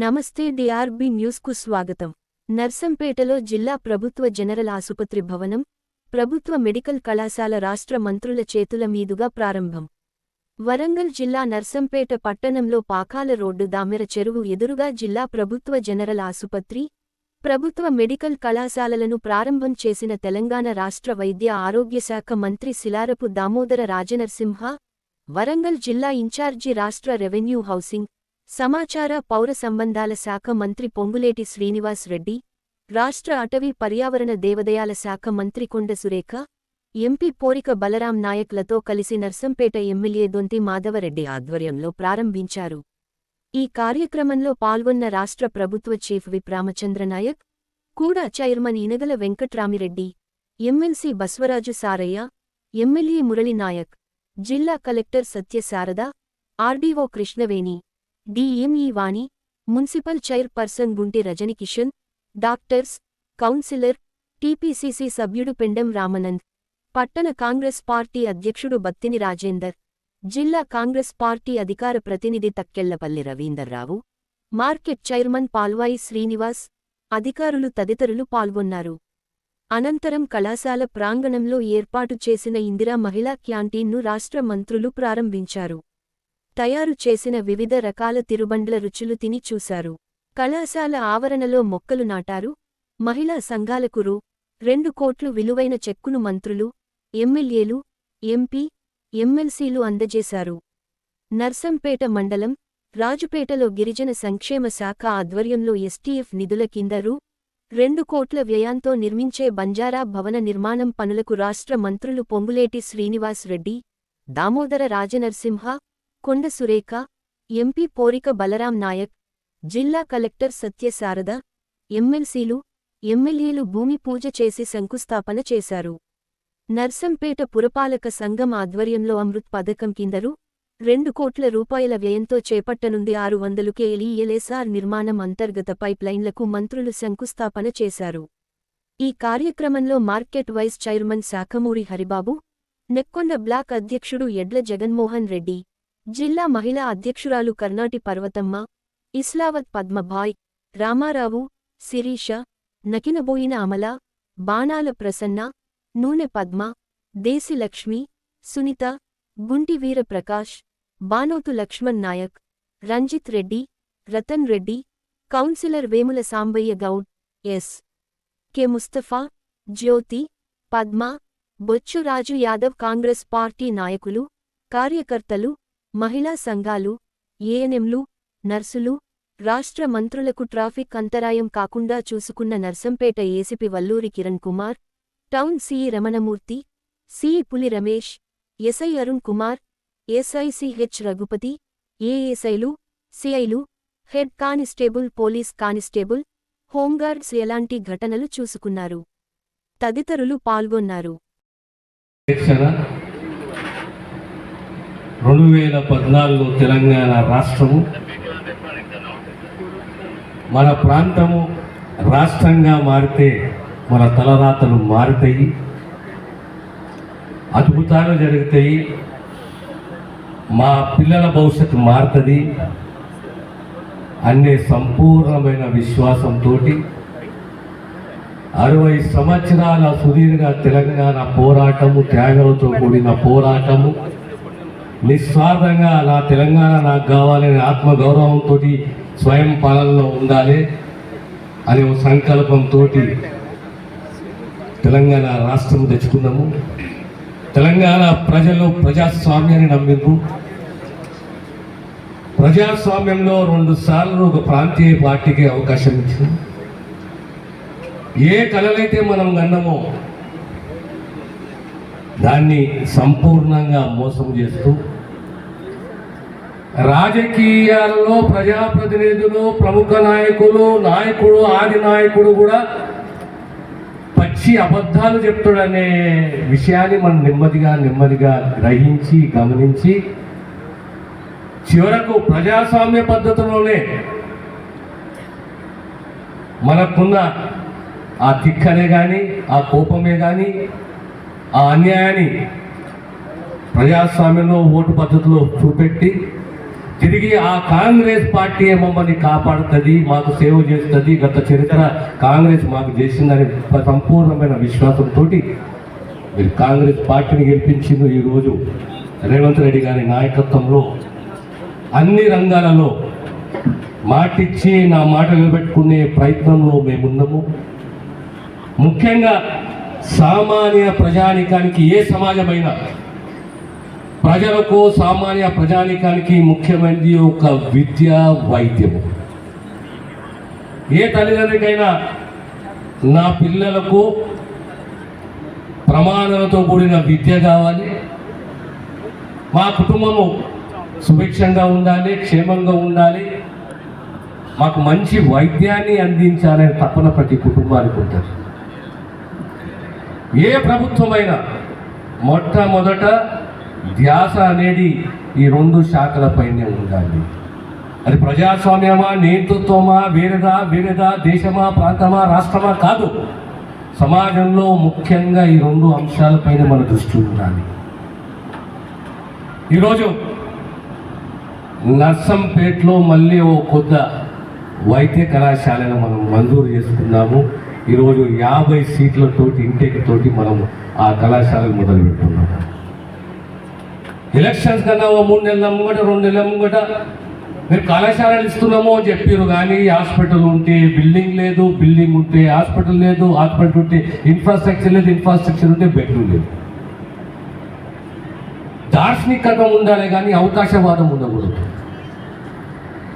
నమస్తే డిఆర్బి న్యూస్కు స్వాగతం. నర్సంపేటలో జిల్లా ప్రభుత్వ జనరల్ ఆసుపత్రి భవనం ప్రభుత్వ మెడికల్ కళాశాల రాష్ట్ర మంత్రుల చేతుల మీదుగా ప్రారంభం. వరంగల్ జిల్లా నర్సంపేట పట్టణంలో పాకాల రోడ్డు దామెర చెరువు ఎదురుగా జిల్లా ప్రభుత్వ జనరల్ ఆసుపత్రి ప్రభుత్వ మెడికల్ కళాశాలలను ప్రారంభం చేసిన తెలంగాణ రాష్ట్ర వైద్య ఆరోగ్యశాఖ మంత్రి శిలారపు దామోదర రాజనర్సింహ వరంగల్ జిల్లా ఇన్ఛార్జి రాష్ట్ర రెవెన్యూ హౌసింగ్ సమాచార పౌర సంబంధాల శాఖ మంత్రి పొంగులేటి శ్రీనివాస్ రెడ్డి రాష్ట్ర అటవీ పర్యావరణ దేవదయాల శాఖ మంత్రి కొండ సురేఖ ఎంపీ పోరిక బలరాం నాయక్లతో కలిసి నర్సంపేట ఎమ్మెల్యే దొంతి మాధవరెడ్డి ఆధ్వర్యంలో ప్రారంభించారు. ఈ కార్యక్రమంలో పాల్గొన్న రాష్ట్ర ప్రభుత్వ చీఫ్ విప్ రామచంద్రనాయక్ కూడా chairman Inagala Venkatramireddy MLC Baswaraju Saraiah MLA Muralinaik జిల్లా collector Satyasharada RDO Krishnaveni DME Vani municipal chairperson Gunti Rajanikishan doctors councillor TPCC సభ్యుడు పెండెం రామనంద్ పట్టణ కాంగ్రెస్ పార్టీ అధ్యక్షుడు బత్తిని రాజేందర్ జిల్లా కాంగ్రెస్ పార్టీ అధికార ప్రతినిధి తక్కెళ్ళపల్లి రవీందర్రావు మార్కెట్ చైర్మన్ పాల్వాయి శ్రీనివాస్ అధికారులు తదితరులు పాల్గొన్నారు. అనంతరం కళాశాల ప్రాంగణంలో ఏర్పాటు చేసిన ఇందిరా మహిళా క్యాంటీన్ను రాష్ట్ర మంత్రులు ప్రారంభించారు. తయారు చేసిన వివిధ రకాల తిరుబండ్ల రుచులు తిని చూశారు. కళాశాల ఆవరణలో మొక్కలు నాటారు. మహిళా సంఘాలకు రూ. రెండు కోట్లు విలువైన చెక్కును మంత్రులు ఎమ్మెల్యేలు ఎంపీ ఎమ్మెల్సీలు అందజేశారు. నర్సంపేట మండలం రాజుపేటలో గిరిజన సంక్షేమ శాఖ ఆధ్వర్యంలో ఎస్టీఎఫ్ నిధుల కింద రూ. రెండు కోట్ల వ్యయంతో నిర్మించే బంజారా భవన నిర్మాణం పనులకు రాష్ట్ర మంత్రులు పొంగులేటి శ్రీనివాస్ రెడ్డి దామోదర రాజనరసింహ కొండ సురేఖ ఎంపీ పోరిక బలరాం నాయక్ జిల్లా కలెక్టర్ సత్యశారద ఎమ్మెల్సీలు ఎమ్మెల్యేలు భూమి పూజ చేసి శంకుస్థాపన చేశారు. నర్సంపేట పురపాలక సంఘం ఆధ్వర్యంలో అమృత్ పథకం కిందరు రెండు కోట్ల రూపాయల వ్యయంతో చేపట్టనుంది ఆరు వందలు కేఎల్ఈఎల్ఎస్ఆర్ నిర్మాణం అంతర్గత పైప్లైన్లకు మంత్రులు శంకుస్థాపన చేశారు. ఈ కార్యక్రమంలో market vice chairman Sakhamuri Haribabu Nekkonda block అధ్యక్షుడు ఎడ్ల జగన్మోహన్ రెడ్డి జిల్లా మహిళా అధ్యక్షురాలు Karnati Parvathamma Islavath పద్మభాయ్ Ramarao Sirisha నకినబోయిన Amala Banala Prasanna Nune Padma Deshilakshmi Sunitha Gunti Veeraprakash Banothu Laxman Naik Ranjith Reddy Ratan Reddy councillor Vemula Sambaiah Goud S. K. Mustafa Jyothi Padma Bochchuraju Yadav Congress party నాయకులు కార్యకర్తలు మహిళా సంఘాలు ఏఎన్ఎంలు నర్సులు రాష్ట్ర మంత్రులకు ట్రాఫిక్ అంతరాయం కాకుండా చూసుకున్న Narsampet ACP Valluri Kiran Kumar town CI Ramanamurthy CI Puli Ramesh SI Arun Kumar SI CH Raghupathi ఏఎస్ఐలు సిఐలు head constable police constable home guards ఎలాంటి ఘటనలు చూసుకున్నారు. తదితరులు పాల్గొన్నారు. రెండు వేల పద్నాలుగు తెలంగాణ రాష్ట్రము మన ప్రాంతము రాష్ట్రంగా మారితే మన తలరాతలు మారుతాయి అద్భుతాలు జరుగుతాయి మా పిల్లల భవిష్యత్తు మారుతుంది అనే సంపూర్ణమైన విశ్వాసంతో అరవై సంవత్సరాల సుదీర్ఘ తెలంగాణ పోరాటము త్యాగాలతో కూడిన పోరాటము నిస్వార్థంగా నా తెలంగాణ నాకు కావాలనే ఆత్మగౌరవంతో స్వయం పాలనలో ఉండాలి అనే ఒక సంకల్పంతో తెలంగాణ రాష్ట్రం తెచ్చుకున్నాము తెలంగాణ ప్రజలు ప్రజాస్వామ్యాన్ని నమ్మిండ్రు. ప్రజాస్వామ్యంలో రెండు సార్లు ఒక ప్రాంతీయ పార్టీకి అవకాశం ఇచ్చింది. ఏ కళలైతే మనం కన్నామో దాన్ని సంపూర్ణంగా మోసం చేస్తూ రాజకీయాలలో ప్రజాప్రతినిధులు ప్రముఖ నాయకులు నాయకుడు ఆది నాయకుడు కూడా పచ్చి అబద్ధాలు చెప్తాడనే విషయాన్ని మనం నెమ్మదిగా నెమ్మదిగా గ్రహించి గమనించి చివరకు ప్రజాస్వామ్య పద్ధతిలోనే మనకున్న ఆ తిక్కనే కానీ ఆ కోపమే కానీ ఆ అన్యాయాన్ని ప్రజాస్వామ్యంలో ఓటు పద్ధతిలో చూపెట్టి తిరిగి ఆ కాంగ్రెస్ పార్టీ మమ్మల్ని కాపాడుతుంది మాకు సేవ చేస్తుంది. గత చరిత్ర కాంగ్రెస్ మాకు చేసిందని సంపూర్ణమైన విశ్వాసంతో మీరు కాంగ్రెస్ పార్టీని గెలిపించింది ఈరోజు రేవంత్ రెడ్డి గారి నాయకత్వంలో అన్ని రంగాలలో మాటిచ్చి నా మాట నిలబెట్టుకునే ప్రయత్నంలో మేమున్నాము. ముఖ్యంగా సామాన్య ప్రజానికానికి ఏ సమాజమైనా ప్రజలకు సామాన్య ప్రజానికానికి ముఖ్యమైనది ఒక విద్య వైద్యము. ఏ తల్లిదండ్రికైనా నా పిల్లలకు ప్రమాణాలతో కూడిన విద్య కావాలి. మా కుటుంబము సుభిక్షంగా ఉండాలి క్షేమంగా ఉండాలి. మాకు మంచి వైద్యాన్ని అందించాలని తప్పన ప్రతి కుటుంబానికి ఉంటుంది. ఏ ప్రభుత్వమైనా మొట్టమొదట ధ్యాస అనేది ఈ రెండు శాఖలపైనే ఉండాలి. అది ప్రజాస్వామ్యమా నేతృత్వమా వేరేదా వేరేదా దేశమా ప్రాంతమా రాష్ట్రమా కాదు. సమాజంలో ముఖ్యంగా ఈ రెండు అంశాలపైన మన దృష్టి ఉండాలి. ఈరోజు నర్సంపేటలో మళ్ళీ ఓ కొద్ద వైద్య కళాశాలను మనం మంజూరు చేసుకున్నాము. ఈరోజు యాభై సీట్లతోటి ఇంటేక్ తోటి మనం ఆ కళాశాలను మొదలు పెట్టుకున్నాము ఎలక్షన్స్ కన్నా ఓ మూడు నెలల ముంగట రెండు నెలల ముంగట మీరు కళాశాలలు ఇస్తున్నామో అని చెప్పారు కానీ హాస్పిటల్ ఉంటే బిల్డింగ్ లేదు బిల్డింగ్ ఉంటే హాస్పిటల్ లేదు హాస్పిటల్ ఉంటే ఇన్ఫ్రాస్ట్రక్చర్ లేదు ఇన్ఫ్రాస్ట్రక్చర్ ఉంటే బెడ్లు లేదు. దార్శనికత ఉండాలి కానీ అవకాశవాదం ఉండకూడదు.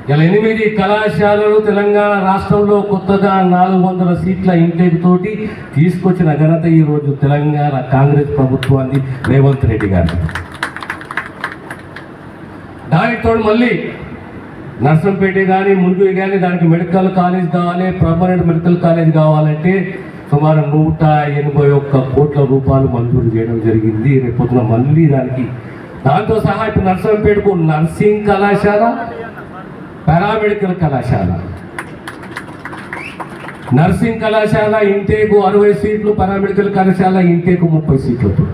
ఇలా ఎనిమిది కళాశాలలు తెలంగాణ రాష్ట్రంలో కొత్తగా నాలుగు వందల సీట్ల ఇంటేక్ తోటి తీసుకొచ్చిన ఘనత ఈరోజు తెలంగాణ కాంగ్రెస్ ప్రభుత్వాన్ని రేవంత్ రెడ్డి గారు దానితో మళ్ళీ నర్సంపేట కానీ ముందు కానీ దానికి మెడికల్ కాలేజ్ కావాలి పర్మనెంట్ మెడికల్ కాలేజ్ కావాలంటే సుమారు నూట ఎనభై ఒక్క కోట్ల రూపాయలు మంజూరు చేయడం జరిగింది. రేపొద్దున మళ్ళీ దానికి దాంతో సహా ఇప్పుడు నర్సంపేటకు నర్సింగ్ కళాశాల పారామెడికల్ కళాశాల. నర్సింగ్ కళాశాల ఇంటేకు అరవై సీట్లు పారామెడికల్ కళాశాల ఇంటేకు ముప్పై సీట్లతో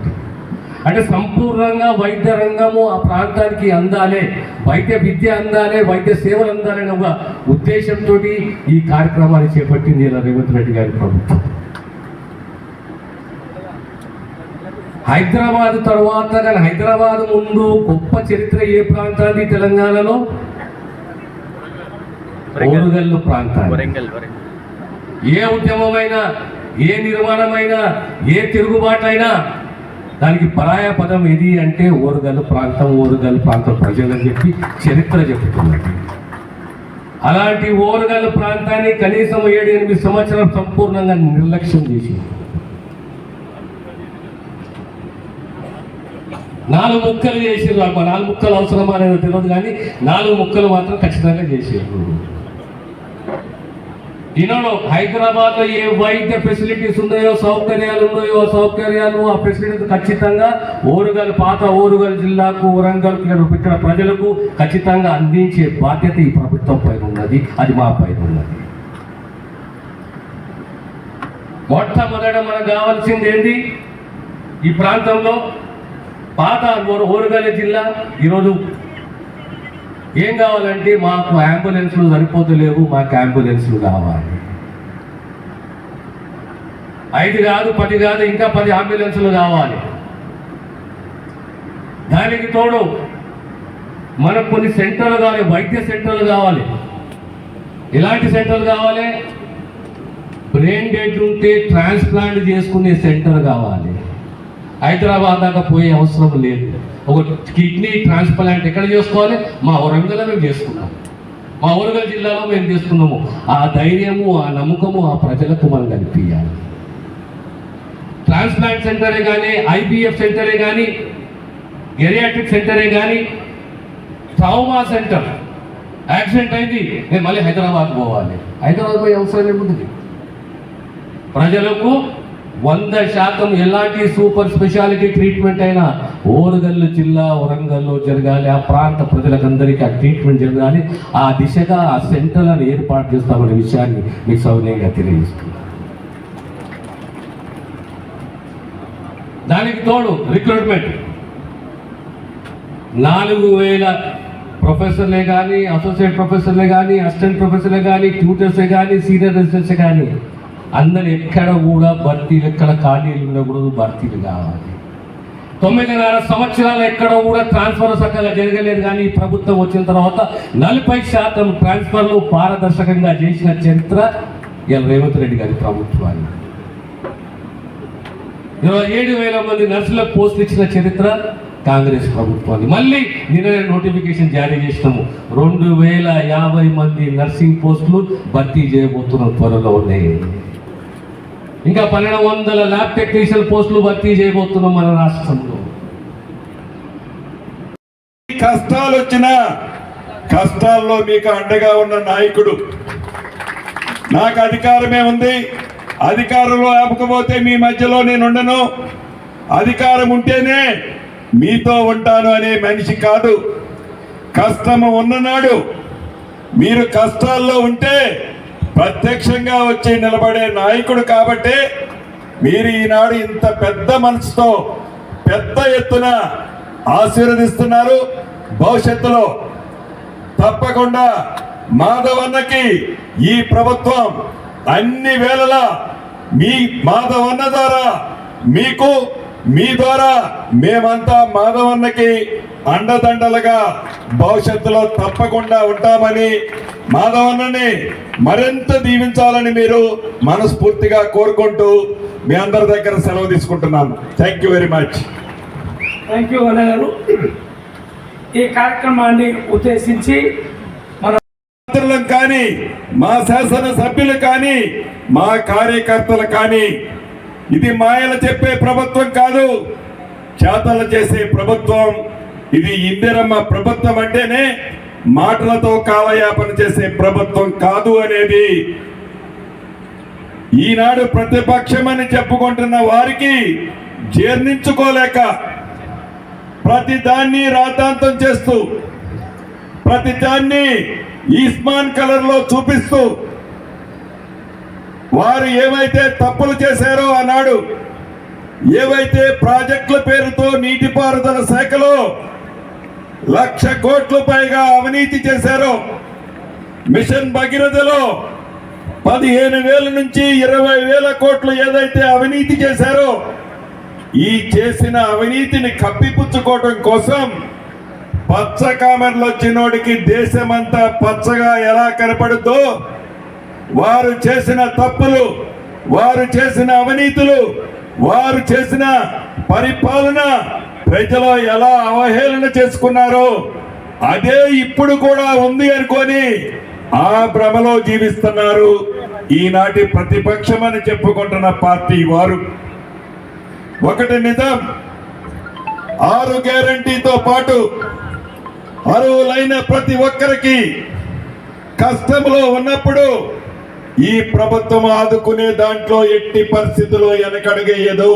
అంటే సంపూర్ణంగా వైద్య రంగము ఆ ప్రాంతానికి అందాలే వైద్య విద్య అందాలే వైద్య సేవలు అందాలనే ఒక ఉద్దేశంతో ఈ కార్యక్రమాన్ని చేపట్టింది నేను రేవంత్ రెడ్డి గారి ప్రభుత్వం. హైదరాబాద్ తర్వాత కానీ హైదరాబాద్ ముందు గొప్ప చరిత్ర ఏ ప్రాంతానికి? తెలంగాణలో ఓరుగల్లు వరంగల్ ఏ ఉద్యమమైనా ఏ నిర్మాణమైనా ఏ తిరుగుబాటైనా దానికి పరాయ పదం ఏది అంటే ఓరుగల్లు ప్రాంతం ఓరుగల్లు ప్రాంతం ప్రజలని చెప్పి చరిత్ర చెబుతున్నది. అలాంటి ఓరుగల్లు ప్రాంతాన్ని కనీసం ఏడు ఎనిమిది సంవత్సరాలు సంపూర్ణంగా నిర్లక్ష్యం చేసి నాలుగు ముక్కలు చేసారు నాలుగు ముక్కలు అవసరమా అనేది తెలియదు కానీ నాలుగు ముక్కలు మాత్రం ఖచ్చితంగా చేసారు ఈనాడు హైదరాబాద్లో ఏ వైద్య ఫెసిలిటీస్ ఉన్నాయో సౌకర్యాలు ఉన్నాయో సౌకర్యాలు ఆ ఫెసిలిటీస్ ఖచ్చితంగా ఓరుగల్ పాత ఓరుగల్ జిల్లాకు వరంగల్ ఇక్కడ ప్రజలకు ఖచ్చితంగా అందించే బాధ్యత ఈ ప్రభుత్వం పైన ఉన్నది. అది మా పైన ఉన్నది. మొట్టమొదట మనకు కావాల్సింది ఏంటి ఈ ప్రాంతంలో పాత ఓరుగల్ జిల్లా ఈరోజు ఏం కావాలంటే మాకు అంబులెన్స్లు సరిపోతలేవు మాకు అంబులెన్స్లు కావాలి. ఐదు కాదు పది కాదు ఇంకా పది అంబులెన్సులు కావాలి. దానికి తోడు మనకు కొన్ని సెంటర్లు కావాలి వైద్య సెంటర్లు కావాలి. ఎలాంటి సెంటర్లు కావాలి? బ్రెయిన్ డెడ్ ఉంటే ట్రాన్స్ప్లాంట్ చేసుకునే సెంటర్ కావాలి. హైదరాబాద్ దాకా పోయే అవసరం లేదు. ఒక కిడ్నీ ట్రాన్స్ప్లాంట్ ఎక్కడ చేసుకోవాలి? మా వరంగల్లో మేము చేసుకున్నాం మా వరంగల్ జిల్లాలో మేము చేసుకున్నాము. ఆ ధైర్యము ఆ నమ్మకము ఆ ప్రజలకు మనం కనిపించాలి ట్రాన్స్ప్లాంట్ సెంటరే కానీ ఐబిఎఫ్ సెంటరే కానీ గెరియాట్రిక్ సెంటరే కానీ ట్రామా సెంటర్. యాక్సిడెంట్ అయింది. నేను మళ్ళీ హైదరాబాద్ పోవాలి. హైదరాబాద్ పోయే అవసరం ఏముంది? ప్రజలకు వంద శాతం ఎలాంటి సూపర్ స్పెషాలిటీ ట్రీట్మెంట్ అయినా ఓరుగల్లు జిల్లా వరంగల్లో జరగాలి ఆ ప్రాంత ప్రజలకందరికీ ఆ ట్రీట్మెంట్ జరగాలి ఆ దిశగా ఆ సెంటర్లను ఏర్పాటు చేస్తామనే విషయాన్ని మీకు సౌనీయంగా తెలియజేస్తున్నాను. దానికి తోడు రిక్రూట్మెంట్. నాలుగు వేల ప్రొఫెసర్లే కానీ అసోసియేట్ ప్రొఫెసర్లే కానీ అసిస్టెంట్ ప్రొఫెసర్లే కానీ ట్యూటర్సే కానీ సీనియర్ రెసిడెంట్స్ కానీ అందరు ఎక్కడ కూడా భర్తీలు ఎక్కడ ఖాళీలు ఉండకూడదు భర్తీలు కావాలి. తొమ్మిదిన్నర సంవత్సరాలు ఎక్కడ కూడా ట్రాన్స్ఫర్ చక్కగా జరగలేదు కానీ ఈ ప్రభుత్వం వచ్చిన తర్వాత నలభై శాతం ట్రాన్స్ఫర్లు పారదర్శకంగా చేసిన చరిత్ర ఇలా రేవంత్ రెడ్డి గారి ప్రభుత్వాన్ని. ఇరవై ఏడు వేల మంది నర్సులకు పోస్టులు ఇచ్చిన చరిత్ర కాంగ్రెస్ ప్రభుత్వాన్ని. మళ్ళీ నిన్న నోటిఫికేషన్ జారీ చేసినాము. రెండు వేల యాభై మంది నర్సింగ్ పోస్టులు భర్తీ చేయబోతున్న త్వరలో ఉన్నాయి. ఇంకా పన్నెండు వందల ల్యాబ్ టెక్నీషియన్ పోస్టులు భర్తీ చేయబోతున్నాం మన రాష్ట్రంలో. కష్టాలు వచ్చిన కష్టాల్లో మీకు అండగా ఉన్న నాయకుడు. నాకు అధికారమే ఉంది. అధికారంలో ఆపకపోతే మీ మధ్యలో నేను ఉండను. అధికారం ఉంటేనే మీతో ఉంటాను అనే మనిషి కాదు. కష్టము ఉన్ననాడు మీరు కష్టాల్లో ఉంటే ప్రత్యక్షంగా వచ్చి నిలబడే నాయకుడు కాబట్టి మీరు ఈనాడు ఇంత పెద్ద మనసుతో పెద్ద ఎత్తున ఆశీర్వదిస్తున్నారు. భవిష్యత్తులో తప్పకుండా మాధవన్నకి ఈ ప్రభుత్వం అన్ని వేళలా మీ మాధవన్న ద్వారా మీకు మీ ద్వారా మేమంతా మాధవన్నకి అండదండలుగా భవిష్యత్తులో తప్పకుండా ఉంటామని మాధవన్నని మరింత దీవించాలని మీరు మనస్ఫూర్తిగా కోరుకుంటూ మీ అందరి దగ్గర సెలవు తీసుకుంటున్నాను. Thank you very much thank you గారు. ఈ కార్యక్రమాన్ని ఉద్దేశించి మన కానీ మా శాసన సభ్యులు కానీ మా కార్యకర్తలు కానీ ఇది మాయలు చెప్పే ప్రభుత్వం కాదు. చేతలు చేసే ప్రభుత్వం. ఇది ఇందిరమ్మ ప్రభుత్వం అంటేనే మాటలతో కాలయాపన చేసే ప్రభుత్వం కాదు అనేది. ఈనాడు ప్రతిపక్షమని చెప్పుకుంటున్న వారికి జీర్ణించుకోలేక ప్రతి దాన్ని రాద్ధాంతం చేస్తూ ప్రతి దాన్ని ఈస్మాన్ కలర్లో చూపిస్తూ వారు ఏవైతే తప్పులు చేశారో ఆనాడు ఏవైతే ప్రాజెక్టుల పేరుతో నీటిపారుదల శాఖలో లక్ష కోట్ల పైగా అవినీతి చేశారో మిషన్ భగీరథలో పదిహేను వేల నుంచి ఇరవై వేల కోట్లు ఏదైతే అవినీతి చేశారో ఈ చేసిన అవినీతిని కప్పిపుచ్చుకోవడం కోసం పచ్చ కామర్లు వచ్చినోడికి దేశమంతా పచ్చగా ఎలా కనపడుద్దో వారు చేసిన తప్పులు వారు చేసిన అవినీతులు వారు చేసిన పరిపాలన ప్రజలు ఎలా అవహేళన చేసుకున్నారో అదే ఇప్పుడు కూడా ఉంది అనుకొని ఆ భ్రమలో జీవిస్తున్నారు. ఈనాటి ప్రతిపక్షం అని చెప్పుకుంటున్న పార్టీ వారు. ఒకటి నిజం ఆరు గ్యారంటీతో పాటు అరువులైన ప్రతి ఒక్కరికి కష్టంలో ఉన్నప్పుడు ఈ ప్రభుత్వం ఆదుకునే దాంట్లో ఎట్టి పరిస్థితుల్లో వెనకడుగేయదు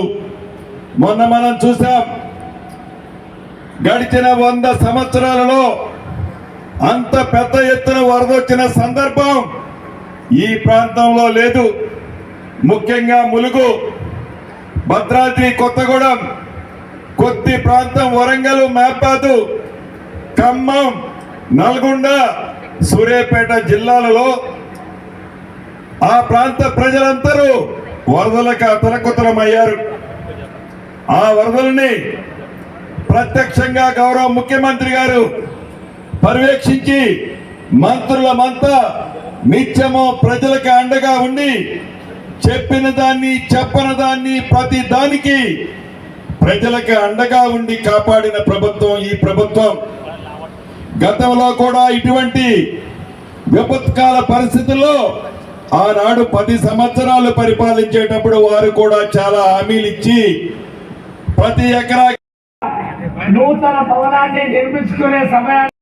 మొన్న మనం చూసాం గడిచిన వంద సంవత్సరాలలో అంత పెద్ద ఎత్తున వరదొచ్చిన సందర్భం ఈ ప్రాంతంలో లేదు. ముఖ్యంగా ములుగు భద్రాద్రి కొత్తగూడెం కొద్ది ప్రాంతం వరంగల్ మేపాదు ఖమ్మం నల్గొండ సూర్యాపేట జిల్లాలలో ఆ ప్రాంత ప్రజలందరూ వరదలకు అతలకుతలమయ్యారు. ఆ వరదల్ని ప్రత్యక్షంగా గౌరవ ముఖ్యమంత్రి గారు పర్యవేక్షించి మంత్రులమంతా నిత్యము ప్రజలకు అండగా ఉండి చెప్పిన దాన్ని చెప్పని దాన్ని ప్రతి దానికి ప్రజలకు అండగా ఉండి కాపాడిన ప్రభుత్వం ఈ ప్రభుత్వం. గతంలో కూడా ఇటువంటి విపత్కాల పరిస్థితుల్లో ఆనాడు పది సంవత్సరాలు పరిపాలించేటప్పుడు వారు కూడా చాలా హామీలు ఇచ్చి ప్రతి ఎకరా నూతన భవనాన్ని నిర్మించుకునే సమయాన్ని